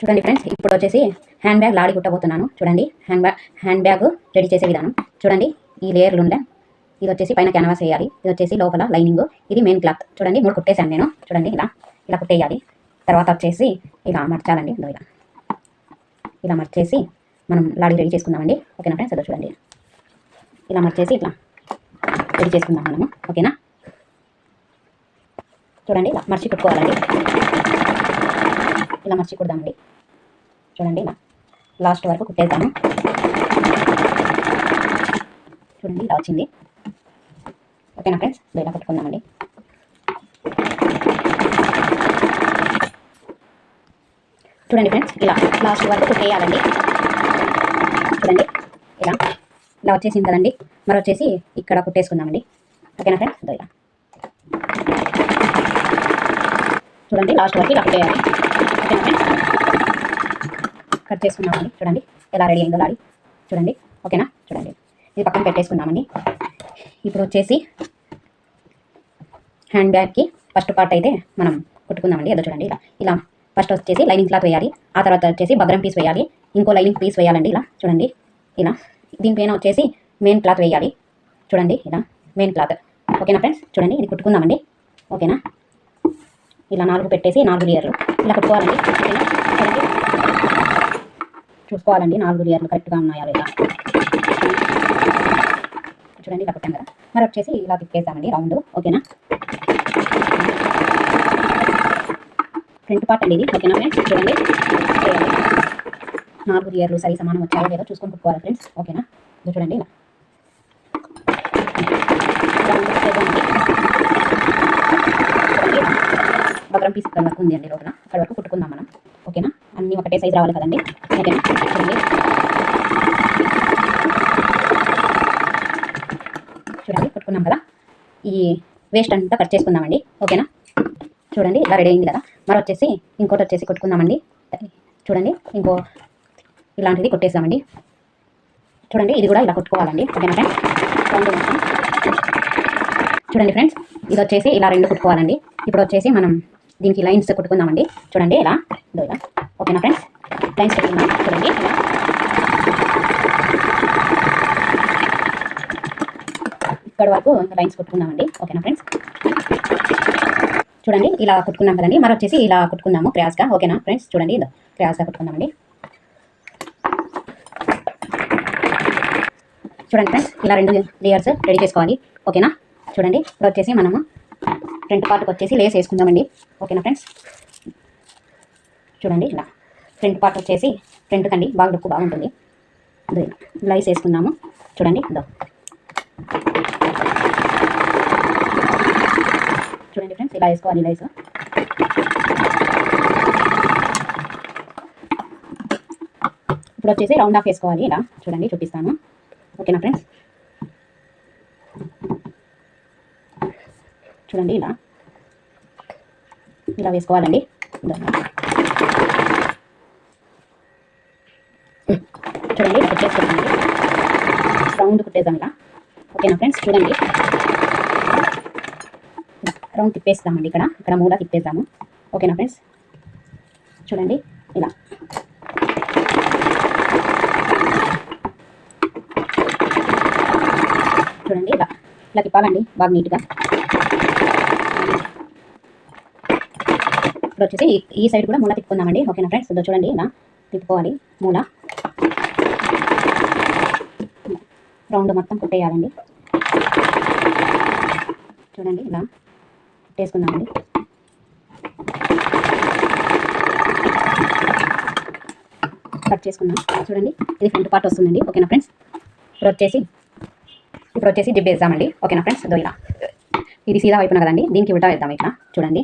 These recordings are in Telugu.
చూడండి ఫ్రెండ్స్ ఇప్పుడు వచ్చేసి హ్యాండ్ బ్యాగ్ లాడి కుట్టబోతున్నాను. చూడండి hand bag hand bag ready చేసే విధానం. చూడండి ఈ లేయర్లు ఉండే. ఇది వచ్చేసి పైన క్యాన్వాస్ వేయాలి. ఇది వచ్చేసి లోపల లైనింగ్ ఇది మెయిన్ క్లాత్ చూడండి మూడు కుట్టేశాను నేను. చూడండి ఇలా ఇలా కుట్టేయాలి. తర్వాత వచ్చేసి ఇలా మర్చాలండి ఇలా. ఇలా మర్చేసి మనం లాడి రెడీ చేసుకుందామండి. ఓకేనా ఫ్రెండ్స్ అదో చూడండి. ఇలా మర్చేసి ఇట్లా రెడీ చేసుకుందాం మనము. ఓకేనా? చూడండి ఇలా మర్చి కుట్టుకోవాలండి. ఇలా మర్చి కుడదామండి. చూడండి లాస్ట్ వరకు కుట్టేద్దాము. చూడండి ఇలా వచ్చింది. ఓకేనా ఫ్రెండ్స్ ఇలా కుట్టుకుందామండి చూడండి ఫ్రెండ్స్ ఇలా లాస్ట్ వరకు కుట్టేయాలండి. చూడండి ఇలా. ఇలా వచ్చేసింది కదండి. మరి వచ్చేసి ఇక్కడ కుట్టేసుకుందామండి. ఓకేనా ఫ్రెండ్స్ ఇలా. చూడండి లాస్ట్ వరకు ఇలా కుట్టేయాలి. ఓకేనా ఫ్రెండ్స్ కట్ చేసుకున్నామండి చూడండి. ఎలా రెడీ అయిందో లాడి చూడండి. ఓకేనా? చూడండి. ఇది పక్కన పెట్టేసుకుందామండి ఇప్పుడు వచ్చేసి హ్యాండ్ బ్యాగ్కి ఫస్ట్ పార్ట్ అయితే మనం కుట్టుకుందామండి. ఏదో చూడండి. ఇలా. ఇలా ఫస్ట్ వచ్చేసి లైనింగ్ క్లాత్ వేయాలి. ఆ తర్వాత వచ్చేసి బగ్రం పీస్ వేయాలి. ఇంకో లైనింగ్ పీస్ వేయాలండి. ఇలా. చూడండి. ఇలా. దీనిపైన వచ్చేసి మెయిన్ క్లాత్ వేయాలి. చూడండి. ఇలా. మెయిన్ క్లాత్ ఓకేనా ఫ్రెండ్స్ చూడండి. ఇది కుట్టుకుందామండి. ఓకేనా? ఇలా నాలుగు పెట్టేసి నాలుగు లేయర్లు ఇలా కుట్టుకోవాలండి. ఓకేనా? చూడండి. చూసుకోవాలండి. నాలుగు లేయర్లు కరెక్ట్గా ఉన్నాయా లేదా? చూడండి ఇలా కుట్టాం కదా. మరి వచ్చేసి ఇలా తిప్పేసామండి. రౌండ్. ఓకేనా? ఫ్రంట్ పార్ట్ అండి ఇది. ఓకేనా ఫ్రెండ్స్? చూడండి. నాలుగు లేయర్లు సరి సమానం వచ్చాయో లేదో చూసుకొని కుట్టుకోవాలి ఫ్రెండ్స్. ఓకేనా? ఇది చూడండి ఇలా. బగ్రం పీస్ ఇక్కడ వరకు ఉంది అండి లోపల. అక్కడ వరకు కుట్టుకుందాం మనం. అన్నీ ఒకటే సైజ్ రావాలి కదండి. ఓకేనా? చూడండి. చూడండి కుట్టుకున్నాం కదా. ఈ వేస్ట్ అంతా కట్ చేసుకుందామండి. ఓకేనా? చూడండి ఇలా రెడీ అయింది కదా. మరి వచ్చేసి ఇంకోటి వచ్చేసి కొట్టుకుందామండి. చూడండి ఇంకో ఇలాంటిది కొట్టేసామండి చూడండి ఇది కూడా ఇలా కొట్టుకోవాలండి. ఓకేనా ఫ్రెండ్స్ చూడండి ఫ్రెండ్స్ ఇది వచ్చేసి ఇలా రెండు కుట్టుకోవాలండి. ఇప్పుడు వచ్చేసి మనం దీనికి లైన్స్ కుట్టుకుందామండి. చూడండి ఇలా ఇదో ఇలా. ఓకేనా ఫ్రెండ్స్? లైన్స్ పెట్టుకున్నాను చూడండి. ఇక్కడ వరకు లైన్స్ కుట్టుకుందామండి. ఓకేనా ఫ్రెండ్స్? చూడండి ఇలా కుట్టుకున్నాం కదండి. మరి వచ్చేసి ఇలా కుట్టుకుందాము క్రాస్గా. ఓకేనా ఫ్రెండ్స్? చూడండి ఇదో క్రాస్గా కుట్టుకుందామండి. చూడండి ఫ్రెండ్స్ ఇలా రెండు లేయర్స్ రెడీ చేసుకోవాలి. ఓకేనా? చూడండి ఇప్పుడు వచ్చేసి మనము ఫ్రంట్ పార్ట్కి వచ్చేసి లేస్ వేసుకుందామండి. ఓకేనా ఫ్రెండ్స్? చూడండి ఇలా ఫ్రంట్ పార్ట్ వచ్చేసి ఫ్రంట్ కండి బాగా లుక్ బాగుంటుంది. ఇదో లైస్ వేసుకుందాము. చూడండి ఇదో చూడండి ఫ్రెండ్స్ ఇలా వేసుకోవాలి లైస్. ఇప్పుడు వచ్చేసి రౌండ్ ఆఫ్ వేసుకోవాలి ఇలా. చూడండి చూపిస్తాను. ఓకేనా ఫ్రెండ్స్? చూడండి ఇలా. ఇలా వేసుకోవాలండి. చూడండి ఇలా కుట్టేసుకోండి. రౌండ్ కుట్టేద్దాం ఇలా ఓకేనా ఫ్రెండ్స్ చూడండి. రౌండ్ తిప్పేస్తామండి ఇక్కడ. ఇక్కడ మూల తిప్పేద్దాము. ఓకేనా ఫ్రెండ్స్ చూడండి. ఇలా. చూడండి ఇలా. ఇలా తిప్పాలండి బాగా నీట్గా. ఇప్పుడు వచ్చేసి ఈ- సైడ్ కూడా మూల తిప్పుకుందామండి. ఓకేనా ఫ్రెండ్స్ చూడండి ఇలా. తిప్పుకోవాలి. మూల. రౌండ్ మొత్తం కుట్టేయాలండి. చూడండి ఇలా కుట్టేసుకుందామండి. కట్ చేసుకుందాం. చూడండి ఇది ఫ్రంట్ పార్ట్ వస్తుందండి. ఓకేనా ఫ్రెండ్స్? ఇప్పుడు వచ్చేసి ఇప్పుడు వచ్చేసి జిప్ వేద్దామండి. ఓకేనా ఫ్రెండ్స్? ఇదో ఇలా. ఇది సీదా వైపున కదండి. దీనికి ఉల్టా వేద్దాం ఇట్లా. చూడండి.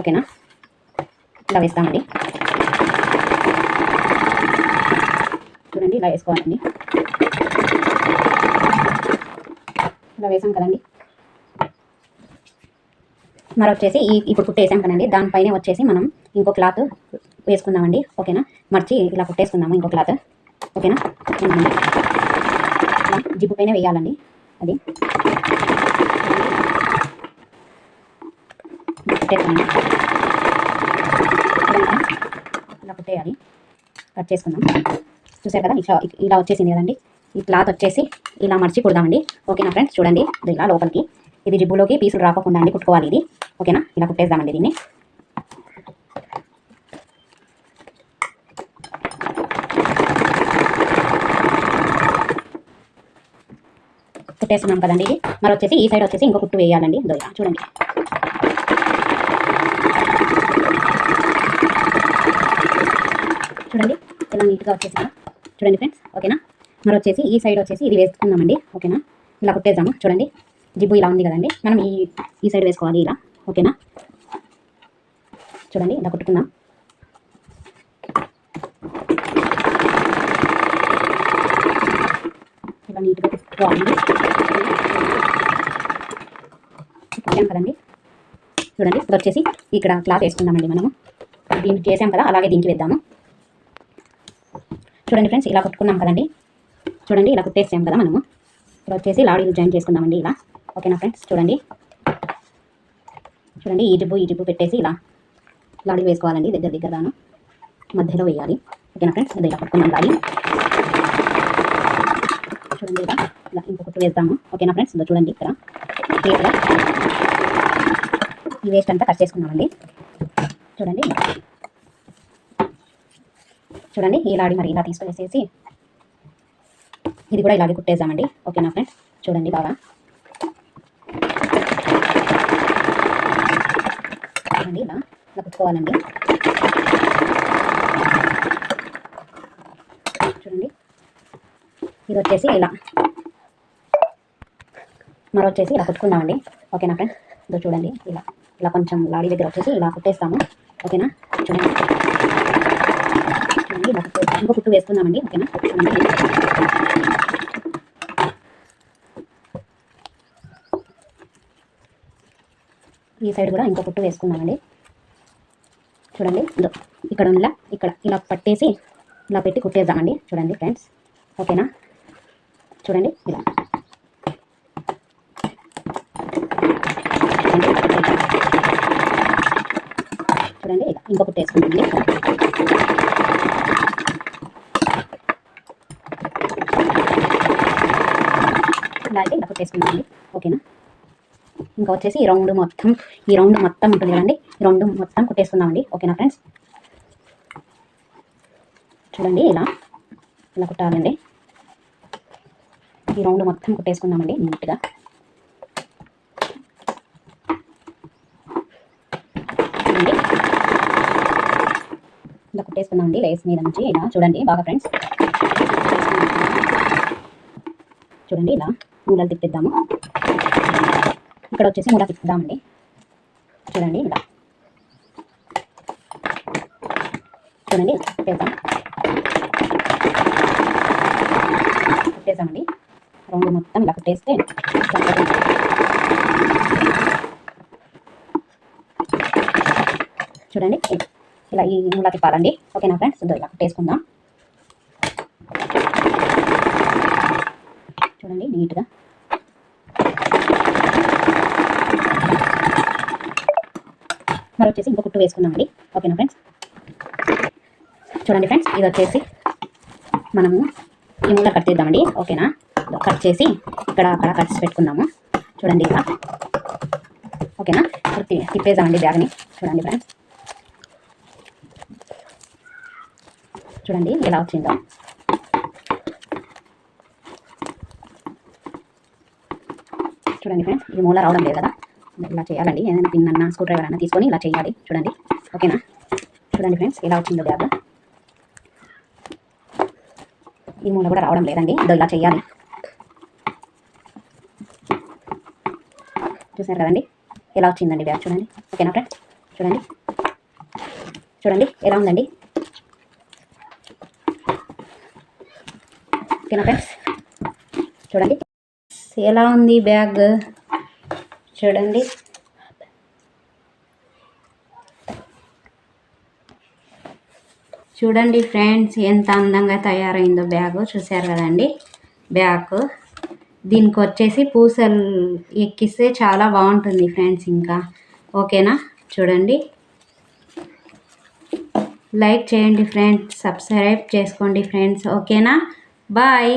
ఓకేనా? ఇలా వేస్తామండి. చూడండి ఇలా వేసుకోవాలండి. ఇలా వేసాం కదండి. మరి వచ్చేసి ఈ ఇప్పుడు కుట్టేసాం కదండి. దానిపైన వచ్చేసి మనం ఇంకో క్లాత్ వేసుకుందామండి. ఓకేనా? మర్చి ఇలా కుట్టేసుకుందాము ఇంకో క్లాత్. ఓకేనా? జిప్పు పైన వేయాలండి. అది. ఇలా కుట్టేయాలి. కట్ చేసుకుందాం. చూసారు కదా? ఇట్లా ఇలా వచ్చేసింది కదండి. ఈ క్లాత్ వచ్చేసి ఇలా మర్చి కుడదామండి. ఓకేనా ఫ్రెండ్స్ చూడండి. ఇలా లోపలికి. ఇది జిబ్బులోకి పీసులు రాకుండా అండి కుట్టుకోవాలి ఇది. ఓకేనా? ఇలా కుట్టేద్దామండి దీన్ని. కుట్టేస్తున్నాం కదండి ఇది. మరి వచ్చేసి ఈ సైడ్ వచ్చేసి ఇంకో కుట్టు వేయాలండి. ఇదో చూడండి. చూడండి. ఇలా నీట్గా వచ్చేసిందా? చూడండి ఫ్రెండ్స్ ఓకేనా? మరి వచ్చేసి ఈ సైడ్ వచ్చేసి ఇది వేసుకుందామండి. ఓకేనా? ఇలా కుట్టేద్దాము. చూడండి. జిబ్బు ఇలా ఉంది కదండి. మనం ఈ ఈ సైడ్ వేసుకోవాలి ఇలా. ఓకేనా? చూడండి. ఇలా కుట్టుకుందాం. ఇలా నీట్గా కుట్టుకోవాలి. కుట్టాం కదండి. చూడండి. ఇప్పుడు వచ్చేసి ఇక్కడ క్లాత్ వేసుకుందామండి మనము. దీనికి చేసాం కదా. అలాగే దీనికి వేద్దాము. చూడండి ఫ్రెండ్స్ ఇలా కుట్టుకున్నాం కదండి. చూడండి ఇలా కుట్టేసాం కదా మనము? ఇప్పుడు వచ్చేసి లాడీలు జాయిన్ చేసుకుందామండి ఇలా. ఓకేనా ఫ్రెండ్స్ చూడండి. చూడండి ఈ జిబ్బు ఈ జిబ్బు పెట్టేసి ఇలా లాడీలు వేసుకోవాలండి దగ్గర దగ్గరగాను. మధ్యలో వేయాలి. ఓకేనా ఫ్రెండ్స్ ఇది ఇలా పట్టుకుందాం లాడీ చూడండి ఇలా ఇలా ఇంకో కుట్టు వేద్దాము. ఓకేనా ఫ్రెండ్స్ ఇదో చూడండి ఇక్కడ. ఈ వేస్ట్ అంతా కట్ చేసుకున్నామండి చూడండి. చూడండి ఈ లాడి మరి ఇలా తీసుకొనేసేసి ఇది కూడా ఇలాగే కుట్టేద్దామండి ఓకేనా ఫ్రెండ్స్ చూడండి బాగా. చూడండి ఇలా ఇలా కుట్టుకోవాలండి. చూడండి. ఇది వచ్చేసి ఇలా. మరో వచ్చేసి ఇలా కుట్టుకుందామండి. ఓకేనా ఫ్రెండ్స్ ఇదో చూడండి ఇలా ఇలా కొంచెం లాడీ దగ్గర వచ్చేసి ఇలా కుట్టేస్తాము. ఓకేనా చూడండి. చూడండి ఇలా ఇంకో కుట్టు వేసుకుందామండి ఓకేనా? ఈ సైడ్ కూడా ఇంకో కుట్టు వేసుకుందామండి. చూడండి ఇదో ఇక్కడ ఉందా ఇక్కడ ఇలా పట్టేసి ఇలా పెట్టి కుట్టేద్దామండి. చూడండి ఫ్రెండ్స్ ఓకేనా? చూడండి ఇలా. చూడండి ఇలా కుట్టు వేసుకుంటుంది ఇలా ఇలా ఓకేనా? ఇంకా వచ్చేసి ఈ రౌండ్ మొత్తం ఈ రౌండ్ మొత్తం ఉంటుంది కదండి? ఈ రౌండ్ మొత్తం కుట్టేసుకుందామండి. ఓకేనా ఫ్రెండ్స్? చూడండి ఇలా ఇలా కుట్టాలండి. ఈ రౌండ్ మొత్తం కుట్టేసుకుందామండి నీట్గా. చూడండి. ఇలా కుట్టేసుకుందామండి లేస్ మీద నుంచి. ఇలా చూడండి బాగా ఫ్రెండ్స్. చూడండి ఇలా. మూలలు తిప్పిద్దాము. ఇక్కడ వచ్చేసి మూల తిప్పుదామండి. చూడండి ఇలా. చూడండి తిప్పేద్దాం. తిప్పేసామండి రౌండ్ మొత్తం ఇలా కుట్టేస్తే చూడండి ఇలా ఈ మూల తిప్పాలండి. ఓకేనా ఫ్రెండ్స్? ఇలా కుట్టేసుకుందాం. చూడండి నీట్గా మరి వచ్చేసి ఇంకో కుట్టు వేసుకుందామండి. ఓకేనా ఫ్రెండ్స్ చూడండి ఫ్రెండ్స్ ఇది వచ్చేసి మనము ఈ మూల కట్ చేద్దామండి. ఓకేనా? కట్ చేసి ఇక్కడ అక్కడ కట్స్ పెట్టుకున్నాము చూడండి ఇలా. ఓకేనా? ఇప్పుడు తి- తిప్పేద్దామండి బ్యాగ్ని చూడండి ఫ్రెండ్స్ చూడండి ఎలా వచ్చిందో. చూడండి ఫ్రెండ్స్ ఇది మూల రావడం లేదు కదా? ఇలా చేయాలండి. ఏదైనా పిన్ అన్న స్క్రూ డ్రైవర్ అన్న తీసుకొని ఇలా చేయాలి. చూడండి. ఓకేనా? చూడండి ఫ్రెండ్స్ ఎలా వచ్చిందో బ్యాగ్. ఈ మూల కూడా రావడం లేదండి. ఇదో ఇలా చేయాలి. చూసారు కదండి? ఎలా వచ్చిందండి బ్యాగ్ చూడండి. ఓకేనా ఫ్రెండ్స్ చూడండి. చూడండి ఎలా ఉందండి? ఓకేనా ఫ్రెండ్స్ చూడండి. ఎలా ఉంది బ్యాగ్? చూడండి. చూడండి ఫ్రెండ్స్ ఎంత అందంగా తయారైందో బ్యాగ్. చూసారు కదండి? బ్యాగ్. దీనికి వచ్చేసి పూసలు ఎక్కిస్తే చాలా బాగుంటుంది ఫ్రెండ్స్ ఇంకా. ఓకేనా? చూడండి. లైక్ చేయండి ఫ్రెండ్స్ సబ్స్క్రైబ్ చేసుకోండి ఫ్రెండ్స్. ఓకేనా? బాయ్.